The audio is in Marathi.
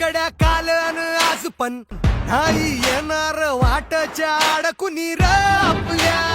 गड्या काल अन आज पण नाही येणार वाटच्या अडकुनी र आपल्या.